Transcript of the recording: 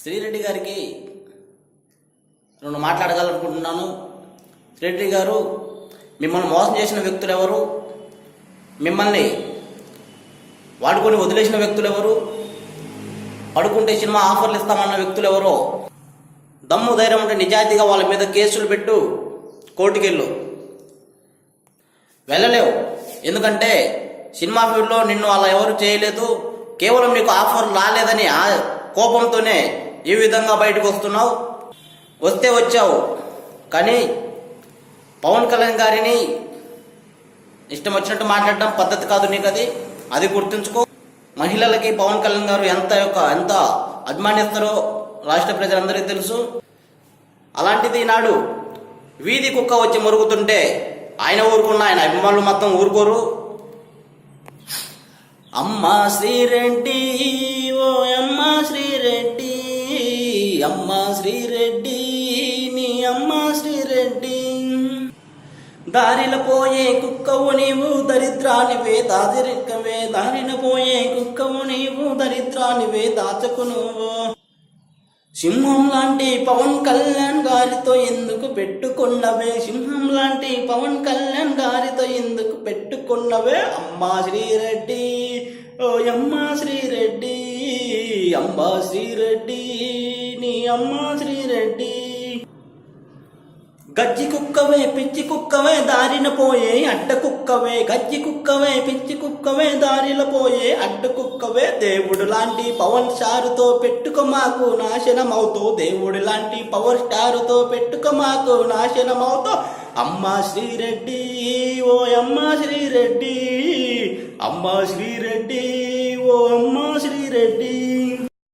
శ్రీరెడ్డి గారికి రెండు మాట్లాడగలనుకుంటున్నాను. శ్రీరెడ్డి గారు మిమ్మల్ని మోసం చేసిన వ్యక్తులు ఎవరు మిమ్మల్ని వాడుకొని వదిలేసిన వ్యక్తులు ఎవరు పడుకుంటే సినిమా ఆఫర్లు ఇస్తామన్న వ్యక్తులు ఎవరో దమ్ము ధైర్యం ఉంటే నిజాయితీగా వాళ్ళ మీద కేసులు పెట్టు కోర్టుకెళ్ళు. వెళ్ళలేవు. ఎందుకంటే సినిమా ఫీల్డ్లో నిన్ను అలా ఎవరు చేయలేదు. కేవలం నీకు ఆఫర్ రాలేదని కోపంతోనే ఈ విధంగా బయటకు వస్తున్నావు? వస్తే వచ్చావు కానీ పవన్ కళ్యాణ్ గారిని ఇష్టం వచ్చినట్టు మాట్లాడడం పద్ధతి కాదు నీకు అది? అది గుర్తుంచుకో. మహిళలకి పవన్ కళ్యాణ్ గారు ఎంత యొక్క ఎంత అభిమానిస్తారో రాష్ట్ర ప్రజలందరికీ తెలుసు. అలాంటిది ఈనాడు వీధి కుక్క వచ్చి మరుగుతుంటే ఆయన ఊరుకున్న ఆయన అభిమానులు మొత్తం ఊరుకోరు. అమ్మ శ్రీరెడ్డి ఓ అమ్మ శ్రీరెడ్డి అమ్మ శ్రీరెడ్డి నీ అమ్మ శ్రీరెడ్డి. దారిలో పోయే కుక్కవు నీవు దరిద్రానివే దాదిరిక్కవే దారిన పోయే కుక్కవు నీవు దరిద్రానివే దాచకు నువ్వు సింహం లాంటి పవన్ కళ్యాణ్ గారితో ఎందుకు పెట్టుకున్నవే? సింహం లాంటి పవన్ కళ్యాణ్ గారితో ఎందుకు పెట్టుకున్నవే? అమ్మా శ్రీరెడ్డి. అమ్మా శ్రీరెడ్డి నీ అమ్మా శ్రీరెడ్డి. గజ్జి కుక్కవే పిచ్చి కుక్కవే దారిన పోయే అడ్డ కుక్కవే. గజ్జి కుక్కవే పిచ్చి కుక్కవే దారిలో పోయే అడ్డ కుక్కవే. దేవుడు లాంటి పవన్ స్టారుతో పెట్టుక మాకు నాశనమవుతూ. దేవుడు లాంటి పవర్ స్టారుతో పెట్టుక మాకు నాశనమవుతూ. అమ్మా శ్రీరెడ్డి ఓ అమ్మా శ్రీరెడ్డి అమ్మా శ్రీరెడ్డి ఓ అమ్మా శ్రీరెడ్డి